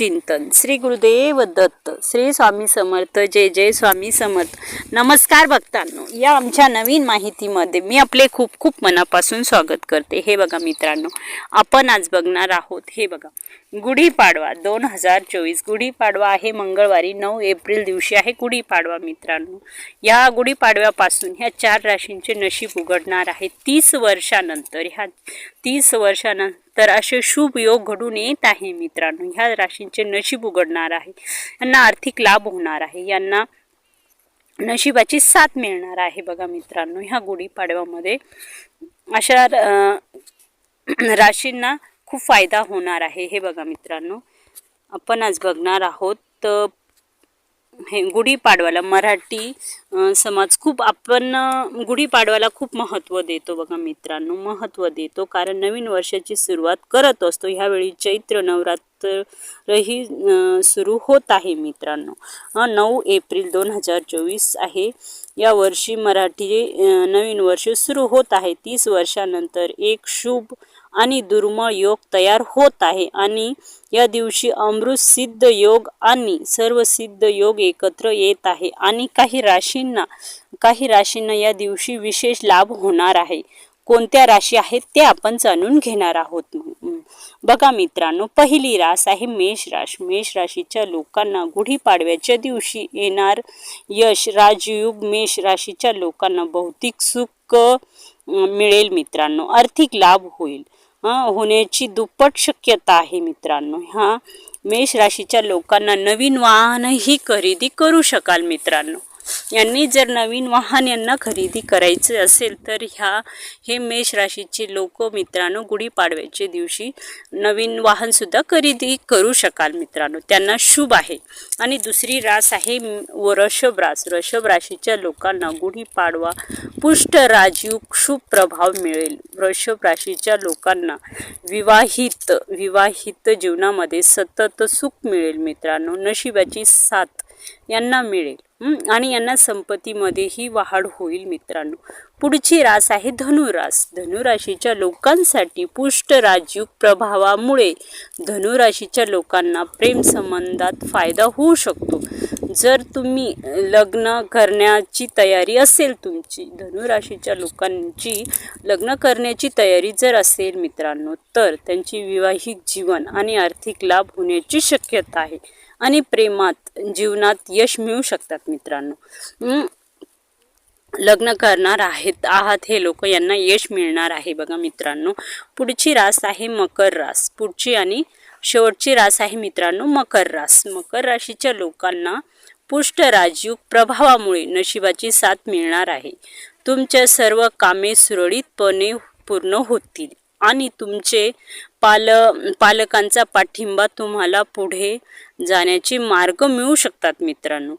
चिंतन. श्री गुरुदेव दत्त श्री स्वामी समर्थ जय जय स्वामी समर्थ. नमस्कार भक्तांनो या आमच्या नवीन माहितीमध्ये मी आपले खूप खूप मनापासून स्वागत करते. हे बघा मित्रांनो आपण आज बघणार आहोत हे बघा. गुढीपाडवा दोन हजार चोवीस गुढीपाडवा आहे मंगळवारी नऊ एप्रिल दिवशी आहे गुढीपाडवा मित्रांनो. या गुढीपाडव्यापासून ह्या चार राशींचे नशीब उघडणार आहे तीस वर्षानंतर. ह्या तीस वर्षानंतर तर असे शुभ योग घडून येत आहे मित्रांनो. ह्या राशींचे नशीब उघडणार आहे. यांना आर्थिक लाभ होणार आहे. यांना नशिबाची साथ मिळणार आहे बघा मित्रांनो. ह्या गुढीपाडव्यामध्ये अशा राशींना खूप फायदा होणार आहे. हे बघा मित्रांनो. आपण आज बघणार आहोत हे गुढीपाडवाला मराठी समाज खूप आपण गुढीपाडव्याला गुढीपाडवाला खूप महत्त्व देतो बघा मित्रांनो. महत्त्व देतो. कारण नवीन वर्षाची सुरुवात करत असतो. ह्यावेळी चैत्र नवरात्रही सुरू होत आहे मित्रांनो. नऊ एप्रिल दोन हजार चोवीस आहे. या वर्षी मराठी नवीन वर्ष सुरू होत आहे. तीस वर्षानंतर एक शुभ आणि दुर्मळ योग तयार होत आहे. आणि या दिवशी अमृत सिद्ध योग आणि सर्व सिद्ध योग एकत्र येत आहे. आणि काही राशींना काही राशींना या दिवशी विशेष लाभ होणार आहे. कोणत्या राशी आहेत ते आपण जाणून घेणार आहोत. बघा मित्रांनो पहिली रास आहे मेष राश. मेष राशीच्या लोकांना गुढीपाडव्याच्या दिवशी येणार यश. राजयुग मेष राशीच्या लोकांना भौतिक सुख मिळेल मित्रांनो. आर्थिक लाभ होईल. होण्याची दुप्पट शक्यता आहे मित्रांनो. ह्या मेष राशीच्या लोकांना नवीन वाहनही खरेदी करू शकाल मित्रांनो. यांनी जर नवीन वाहन यांना खरेदी करायचे असेल तर ह्या हे मेष राशीचे लोक मित्रांनो गुढीपाडव्याच्या दिवशी नवीन वाहनसुद्धा खरेदी करू शकाल मित्रांनो. त्यांना शुभ आहे. आणि दुसरी रास आहे वृषभ रास. वृषभ राशीच्या लोकांना गुढीपाडवा पुष्ट राजीव शुभ प्रभाव मिळेल. वृषभ राशीच्या लोकांना विवाहित विवाहित जीवनामध्ये सतत सुख मिळेल मित्रांनो. नशिबाची साथ यांना मिळेल. आणि यांना संपत्तीमध्येही वाढ होईल मित्रांनो. पुढची रास आहे धनुरास. धनुराशीच्या लोकांसाठी पुष्ट राजयुग प्रभावामुळे धनुराशीच्या लोकांना प्रेम संबंधात फायदा होऊ शकतो. जर तुम्ही लग्न करण्याची तयारी असेल तुमची धनुराशीच्या लोकांची लग्न करण्याची तयारी जर असेल मित्रांनो तर त्यांची विवाहिक जीवन आणि आर्थिक लाभ होण्याची शक्यता आहे. आणि प्रेमात जीवनात यश मिळू शकतात मित्रांनो. लग्न करणार आहेत आहात हे लोक यांना यश मिळणार आहे बघा मित्रांनो. पुढची रास आहे मकर रास. पुढची आणि शेवटची रास आहे मित्रांनो मकर रास. मकर राशीच्या लोकांना पुष्ट राजयुग प्रभावामुळे नशिबाची साथ मिळणार आहे. तुमच्या सर्व कामे सुरळीतपणे पूर्ण होतील आणि तुमचे पाल पालकांचा पाठिंबा तुम्हाला पुढे जाण्याचे मार्ग मिळू शकतात मित्रांनो.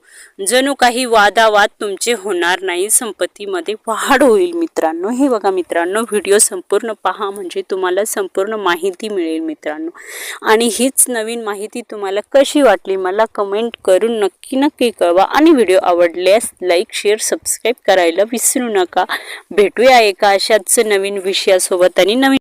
जणू काही वादावाद तुमचे होणार नाही संपत्तीमध्ये वाढ होईल मित्रांनो. हे बघा मित्रांनो व्हिडिओ संपूर्ण पहा म्हणजे तुम्हाला संपूर्ण माहिती मिळेल मित्रांनो. आणि हीच नवीन माहिती तुम्हाला कशी वाटली मला कमेंट करून नक्की नक्की कळवा. आणि व्हिडिओ आवडल्यास लाईक शेअर सबस्क्राईब करायला विसरू नका. भेटूया एका अशाच नवीन विषयासोबत आणि नवीन